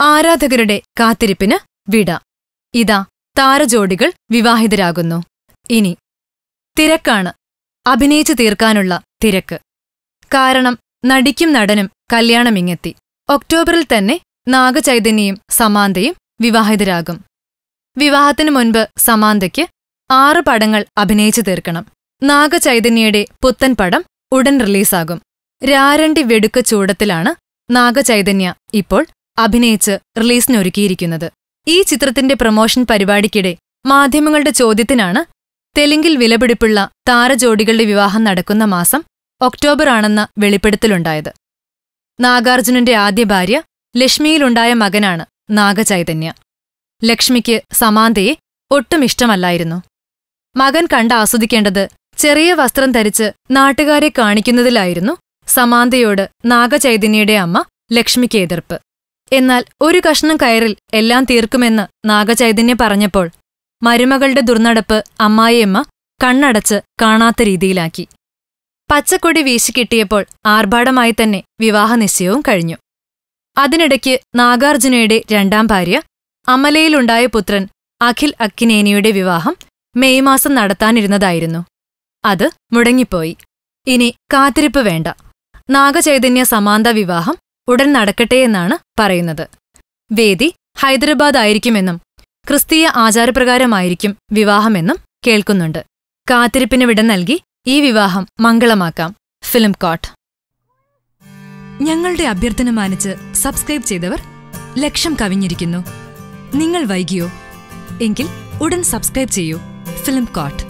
ആരാധകരുടെ കാത്തിരിപ്പിന് വിട. ഇതാ താരജോഡികൾ വിവാഹിതരാകുന്നു. ഇനി തിരക്കാണ്. അഭിനയിച്ചു തീർക്കാനുള്ള തിരക്ക്. കാരണം നടിക്കും നടനും കല്യാണമിങ്ങെത്തി ഒക്ടോബറിൽ തന്നെ നാഗചൈതന്യയും സമാന്തയും വിവാഹിതരാകും. വിവാഹത്തിനു മുൻപ് സമാന്തയ്ക്ക് ആറ് പടങ്ങൾ അഭിനയിച്ചു തീർക്കണം. നാഗചൈതന്യയുടെ പുത്തൻ പടം ഉടൻ റിലീസാകും. രാരണ്ടി വെടുക്ക ചൂടത്തിലാണ് നാഗചൈതന്യ ഇപ്പോൾ അഭിനയിച്ച് റിലീസിനൊരുക്കിയിരിക്കുന്നത്. ഈ ചിത്രത്തിന്റെ പ്രൊമോഷൻ പരിപാടിക്കിടെ മാധ്യമങ്ങളുടെ ചോദ്യത്തിനാണ് തെലുങ്കിൽ വിലപിടിപ്പുള്ള താരജോഡികളുടെ വിവാഹം നടക്കുന്ന മാസം ഒക്ടോബർ ആണെന്ന വെളിപ്പെടുത്തലുണ്ടായത്. നാഗാർജുനന്റെ ആദ്യ ഭാര്യ ലക്ഷ്മിയിലുണ്ടായ മകനാണ് നാഗചൈതന്യ. ലക്ഷ്മിക്ക് സമാന്തയെ ഒട്ടും ഇഷ്ടമല്ലായിരുന്നു. മകൻ കണ്ട് ആസ്വദിക്കേണ്ടത് ചെറിയ വസ്ത്രം ധരിച്ച് നാട്ടുകാരെ കാണിക്കുന്നതിലായിരുന്നു സമാന്തയോട് നാഗചൈതന്യയുടെ അമ്മ ലക്ഷ്മിക്ക് എതിർപ്പ് എന്നാൽ ഒരു കഷ്ണം കയറിൽ എല്ലാം തീർക്കുമെന്ന് നാഗചൈതന്യ പറഞ്ഞപ്പോൾ മരുമകളുടെ ദുർനടപ്പ് അമ്മായിയമ്മ കണ്ണടച്ച് കാണാത്ത രീതിയിലാക്കി. പച്ചക്കൊടി വീശിക്കിട്ടിയപ്പോൾ ആർഭാടമായി തന്നെ വിവാഹനിശ്ചയവും കഴിഞ്ഞു. അതിനിടയ്ക്ക് നാഗാർജുനയുടെ രണ്ടാം ഭാര്യ അമലയിലുണ്ടായ പുത്രൻ അഖിൽ അക്കിനേനിയുടെ വിവാഹം മെയ് മാസം നടത്താനിരുന്നതായിരുന്നു. അത് മുടങ്ങിപ്പോയി. ഇനി കാത്തിരിപ്പ് വേണ്ട. നാഗചൈതന്യ സമാന്ത വിവാഹം ഉടൻ നടക്കട്ടെ എന്നാണ് പറയുന്നത്. വേദി ഹൈദരാബാദ് ആയിരിക്കുമെന്നും ക്രിസ്തീയ ആചാരപ്രകാരമായിരിക്കും വിവാഹമെന്നും കേൾക്കുന്നുണ്ട്. കാത്തിരിപ്പിന് വിട നൽകി ഈ വിവാഹം മംഗളമാക്കാം. Film coat. ഞങ്ങളുടെ അഭ്യർത്ഥന മാനിച്ച് സബ്സ്ക്രൈബ് ചെയ്തവർ ലക്ഷം കവിഞ്ഞിരിക്കുന്നു. നിങ്ങൾ വൈകിയോ? എങ്കിൽ ഉടൻ സബ്സ്ക്രൈബ് ചെയ്യൂ. Film coat.